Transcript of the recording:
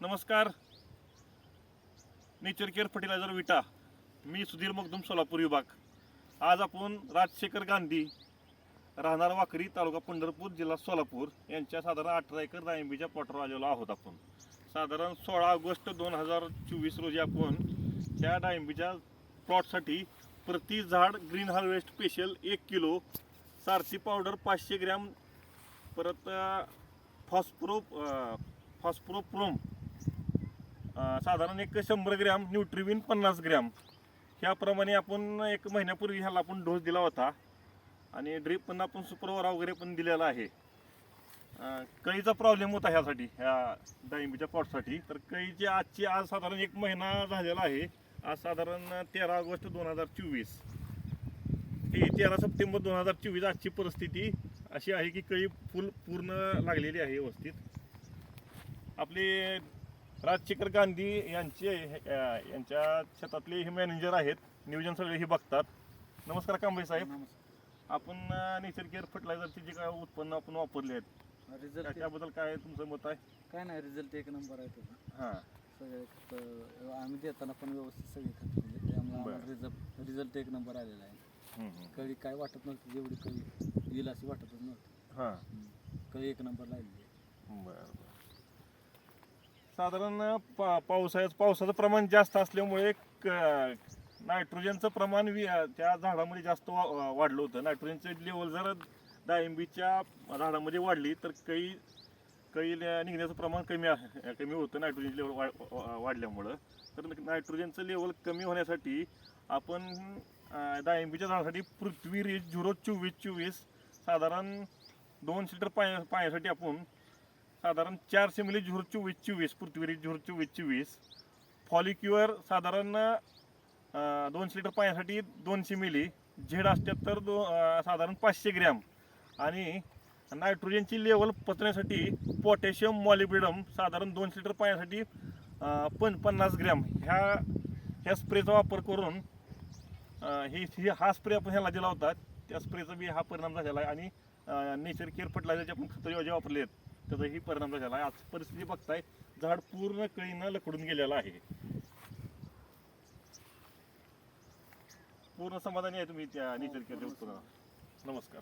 नमस्कार. Nature care fertilizer विटा. मी सुधीर मगदुम सोलापूर विभाग. आज आपण राजशेखर गांधी राहणार वाकरी तालुका पंढरपूर जिल्हा सोलापूर यांच्या साधारण अठरा एकर दायंबीच्या प्लॉटवर आलेलो आहोत आपण. साधारण सोळा ऑगस्ट दोन हजार चोवीस रोजी आपण त्या डाळिंबीच्या प्लॉटसाठी प्रति झाड ग्रीन हार्वेस्ट स्पेशल एक किलो सारथी पावडर पाचशे ग्रॅम परत फॉस्प्रो फॉस्प्रो प्रोम साधारण एक शंभर ग्रॅम न्यूट्रिविन पन्नास ग्रॅम. ह्याप्रमाणे आपण एक महिन्यापूर्वी ह्याला आपण डोस दिला होता. आणि ड्रीप पण आपण सुपरवरा वगैरे पण दिलेला आहे. कळीचा प्रॉब्लेम होता ह्यासाठी ह्या डाळिंबीच्या पॉटसाठी. तर कळीची आजची आज साधारण एक महिना झालेला आहे. आज साधारण तेरा ऑगस्ट दोन हजार चोवीस. ते तेरा सप्टेंबर दोन हजार चोवीस आजची परिस्थिती अशी आहे की कळी फुल पूर्ण लागलेली आहे व्यवस्थित. आपली राजशेखर गांधी यांचे यांच्या शेतातले हे मॅनेजर आहेत. नियोजन सगळे हे बघतात. नमस्कार कांबळे साहेब. आपण नेचर केअर फर्टिलायझरचे जे काय उत्पन्न आपण वापरले आहेत रिझल्ट त्याबद्दल काय तुमचं मत आहे? काय नाही रिझल्ट एक नंबर आहे त्याचा. हां. सगळे आम्ही देताना पण व्यवस्थित सगळे खत दिले त्यामुळे. आम्हाला रिझल्ट रिझल्ट एक नंबर आलेला आहे. कळी काय वाटत नव्हती जेवढी कळी येईल अशी वाटतच नव्हती. हां. कळी एक नंबर लागली. बरं बरं. साधारण पा पावसाळ्यात पावसाचं प्रमाण जास्त असल्यामुळे क- नायट्रोजनचं प्रमाण वि- त्या झाडामध्ये जास्त वा वाढलं होतं. नायट्रोजनचं लेवल जर डाळिंबीच्या झाडामध्ये वाढली तर काही काही निघण्याचं प्रमाण कमी आहे- कमी होतं नायट्रोजन लेवल वा वाढल्यामुळं. तर नायट्रोजनचं लेवल कमी होण्यासाठी आपण डाळिंबीच्या झाडासाठी पृथ्वी रिच झिरो चोवीस चोवीस साधारण दोन लिटर पाण्या पाण्यासाठी आपण साधारण चारशे मिली झुर चोवीस चोवीस पृथ्वीरी झुर चोवीस चोवीस. फॉलिक्युअर साधारण दोनशे लिटर पाण्यासाठी दोनशे मिली झेड असतात तर दो साधारण पाचशे ग्रॅम. आणि नायट्रोजनची लेवल पचण्यासाठी पोटॅशियम मॉलिब्रिडम साधारण दोनशे लिटर पाण्यासाठी पण पन्नास ग्रॅम. ह्या ह्या स्प्रेचा वापर करून ही ही- हा स्प्रे आपण ह्याला दिला होता. त्या स्प्रेचा बी हा परिणाम झालेला आहे. आणि नेचर केअर फर्टिलायझरचे आपण खतं वापरले आहेत त्याचाही परिणाम झाला आहे. आज परिस्थिती बघताय झाड पूर्ण कळीनं लकडून गेलेलं आहे. पूर्ण समाधानी आहे तुम्ही त्या नेचर केअरच्या उत्पन्नाला नमस्कार.